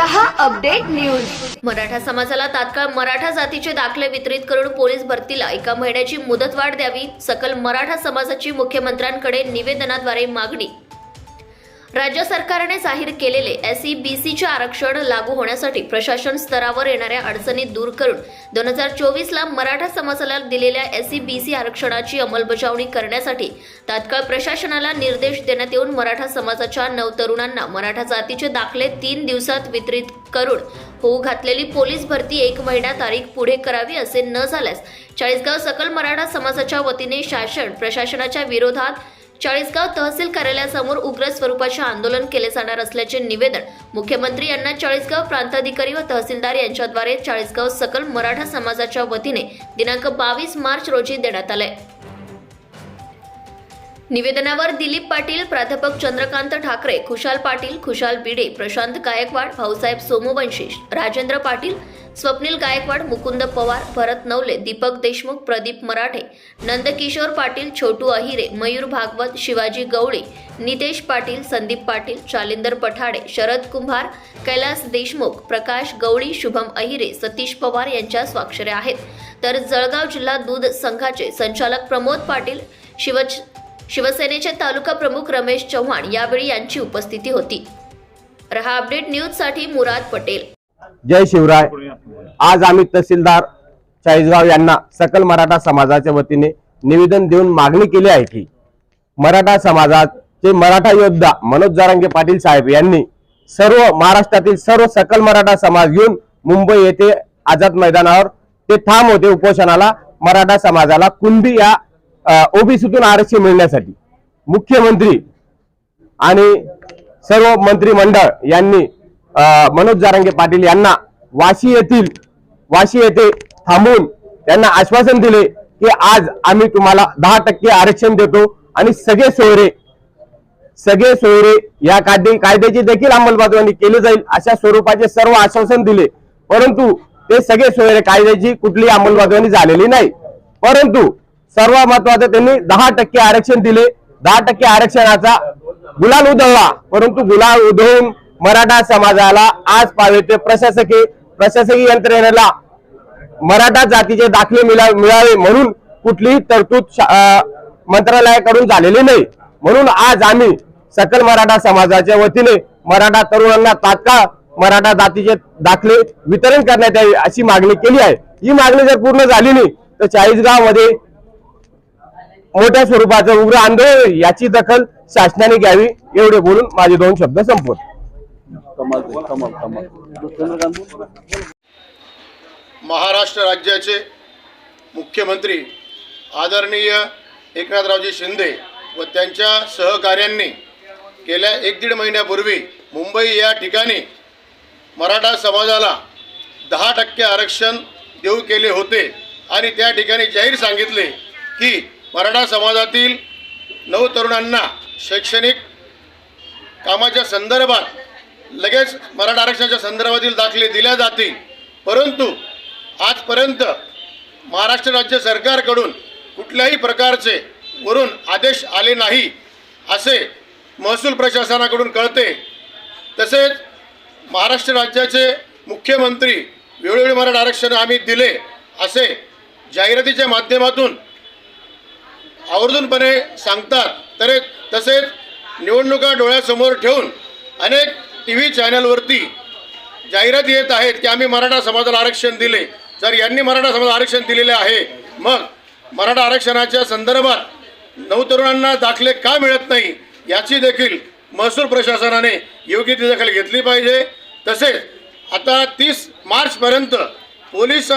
News. Maratha समाजाला तात्काळ मराठा जातीचे दाखले वितरित करून पोलीस भरतीला एका महिन्याची मुदतवाढ द्यावी सकल मराठा समाजाची मुख्यमंत्र्यांकडे निवेदनाद्वारे मागणी राज्य सरकारने जाहीर केलेले E बी सीचे आरक्षण लागू होण्यासाठी प्रशासन स्तरावर येणाऱ्या अडचणी दूर करून दोन हजार चोवीसला मराठा समाजाला दिलेल्या E एस सी आरक्षणाची अंमलबजावणी करण्यासाठी तात्काळ प्रशासनाला निर्देश देण्यात येऊन मराठा समाजाच्या नऊ तरुणांना मराठा जातीचे दाखले तीन दिवसात वितरित करून होऊ घातलेली पोलीस भरती एक महिना तारीख पुढे करावी असे न झाल्यास चाळीसगाव सकल मराठा समाजाच्या वतीने शासन प्रशासनाच्या विरोधात चाळीसगाव तहसील कार्यालयासमोर उग्र स्वरूपाचे आंदोलन केले जाणार असल्याचे निवेदन मुख्यमंत्री यांना चाळीसगाव प्रांताधिकारी व तहसीलदार यांच्याद्वारे चाळीसगाव सकल मराठा समाजाच्या वतीने दिनांक बावीस मार्च रोजी देण्यात आले. निवेदनावर दिलीप पाटील प्राध्यापक चंद्रकांत ठाकरे खुशाल पाटील खुशाल बिडे प्रशांत गायकवाड भाऊसाहेब सोमवंशी राजेंद्र पाटील स्वप्नील गायकवाड मुकुंद पवार भरत नवले दीपक देशमुख प्रदीप मराठे नंदकिशोर पाटील छोटू अहिरे मयूर भागवत शिवाजी गवळी नितेश पाटील संदीप पाटील शालिंदर पठाडे शरद कुंभार कैलास देशमुख प्रकाश गवळी शुभम अहिरे सतीश पवार यांच्या स्वाक्षऱ्या आहेत. तर जळगाव जिल्हा दूध संघाचे संचालक प्रमोद पाटील शिव शिवसेनेचे तालुका प्रमुख रमेश चव्हाण यावेळी यांची उपस्थिती होती. रहा अपडेट न्यूजसाठी मुराद पटेल. जय शिवराय. आज आम्ही तहसीलदार चाळीसगाव यांना सकल मराठा समाजाच्या वतीने निवेदन देऊन मागणी केली आहे की मराठा समाजाचे मराठा योद्धा मनोज जारांगे पाटील साहेब यांनी सर्व महाराष्ट्रातील सर्व सकल मराठा समाज घेऊन मुंबई येथे आझाद मैदानावर ते ठाम होते उपोषणाला मराठा समाजाला कुंभी या ओबीसीतून आरक्षण मिळण्यासाठी. मुख्यमंत्री आणि सर्व मंत्रिमंडळ यांनी मनोज जारांगे पाटील यांना वाशी येथील वाशी येथे थांबून त्यांना आश्वासन दिले की आज आम्ही तुम्हाला दहा टक्के आरक्षण देतो आणि सगळे सोयरे सगळे सोयरे या कायदे कायद्याची देखील अंमलबजावणी केली जाईल अशा स्वरूपाचे सर्व आश्वासन दिले. परंतु ते सगळे सोयरे कायद्याची कुठली अंमलबजावणी झालेली नाही. परंतु सर्व महत्वाचं त्यांनी दहा टक्के आरक्षण दिले. दहा टक्के आरक्षणाचा गुलाल उधळला. परंतु गुलाल उधळून मराठा समाजाला आज पावे ते प्रशासकीय प्रशासकीय यंत्रणेला मराठा जातीचे दाखले मिळा- मिळावे म्हणून कुठलीही तरतूद मंत्रालयाकडून झालेली नाही. म्हणून आज आम्ही सकल मराठा समाजाच्या वतीने मराठा तरुणांना तात्काळ मराठा जातीचे दाखले वितरण करण्यात यावे अशी मागणी केली आहे. ही मागणी जर पूर्ण झाली नाही तर चाळीसगावमध्ये मोठ्या स्वरूपाचं उग्र आंदोलन याची दखल शासनाने घ्यावी एवढे बोलून माझे दोन शब्द संपवत. महाराष्ट्र राज्याचे मुख्यमंत्री आदरणीय एकनाथरावजी शिंदे व त्यांच्या सहकाऱ्यांनी गेल्या एक दीड महिन्यापूर्वी मुंबई या ठिकाणी मराठा समाजाला दहा टक्के आरक्षण देऊ केले होते आणि त्या ठिकाणी जाहीर सांगितले की मराठा समाजातील नऊ तरुणांना शैक्षणिक कामाच्या संदर्भात लगेच मराठा आरक्षणाच्या संदर्भातील दाखले दिल्या जातील. परंतु आजपर्यंत महाराष्ट्र राज्य सरकारकडून कुठल्याही प्रकारचे वरून आदेश आले नाही असे महसूल प्रशासनाकडून कळते. तसेच महाराष्ट्र राज्याचे मुख्यमंत्री वेळोवेळी मराठा आरक्षण आम्ही दिले असे जाहिरातीच्या माध्यमातून आवर्जूनपणे सांगतात. तर तसेच निवडणुका डोळ्यासमोर ठेवून अनेक टी व्ही चॅनलवरती जाहिराती येत आहेत की आम्ही मराठा समाजाला आरक्षण दिले. जर यांनी मराठा समाजाला आरक्षण दिलेले आहे मग मराठा आरक्षणाच्या संदर्भात नवतरुणांना दाखले का मिळत नाही याची देखील महसूल प्रशासनाने योग्य ती दखल घेतली पाहिजे. तसेच आता तीस मार्चपर्यंत पोलीस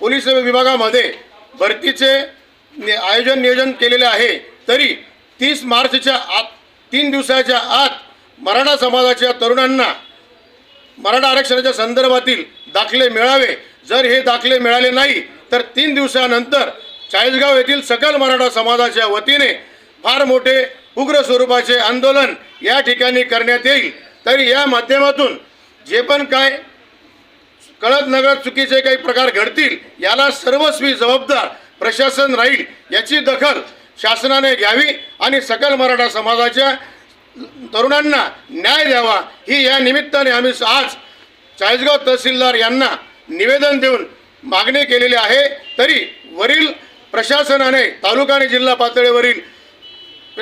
पोलीस विभागामध्ये भरतीचे आयोजन नियोजन केलेले आहे. तरी तीस मार्चच्या आत तीन दिवसाच्या आत मराठा समाजाच्या तरुणांना मराठा आरक्षणाच्या संदर्भातील दाखले मिळावे. जर हे दाखले मिळाले नाही तर तीन दिवसानंतर चाळीसगाव येथील सकल मराठा समाजाच्या वतीने फार मोठे उग्र स्वरूपाचे आंदोलन या ठिकाणी करण्यात येईल. तरी या माध्यमातून जे पण काय कळत नकळत चुकीचे काही प्रकार घडतील याला सर्वस्वी जबाबदार प्रशासन राहील याची दखल शासनाने घ्यावी आणि सकल मराठा समाजाच्या तरुणांना न्याय द्यावा ही या निमित्ताने आम्ही आज चाळीसगाव तहसीलदार यांना निवेदन देऊन मागणी केलेली आहे. तरी वरील प्रशासनाने तालुका आणि जिल्हा पातळीवरील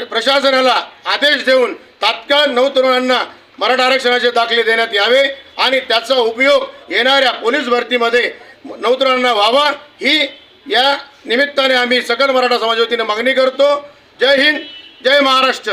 प्रशासनाला आदेश देऊन तात्काळ नऊ तरुणांना मराठा आरक्षणाचे दाखले देण्यात यावे आणि त्याचा उपयोग येणाऱ्या पोलीस भरतीमध्ये नौतरांना व्हावा. ही या निमित्ताने आम्ही सकल मराठा समाजवतीने मागणी करतो. जय हिंद जय महाराष्ट्र.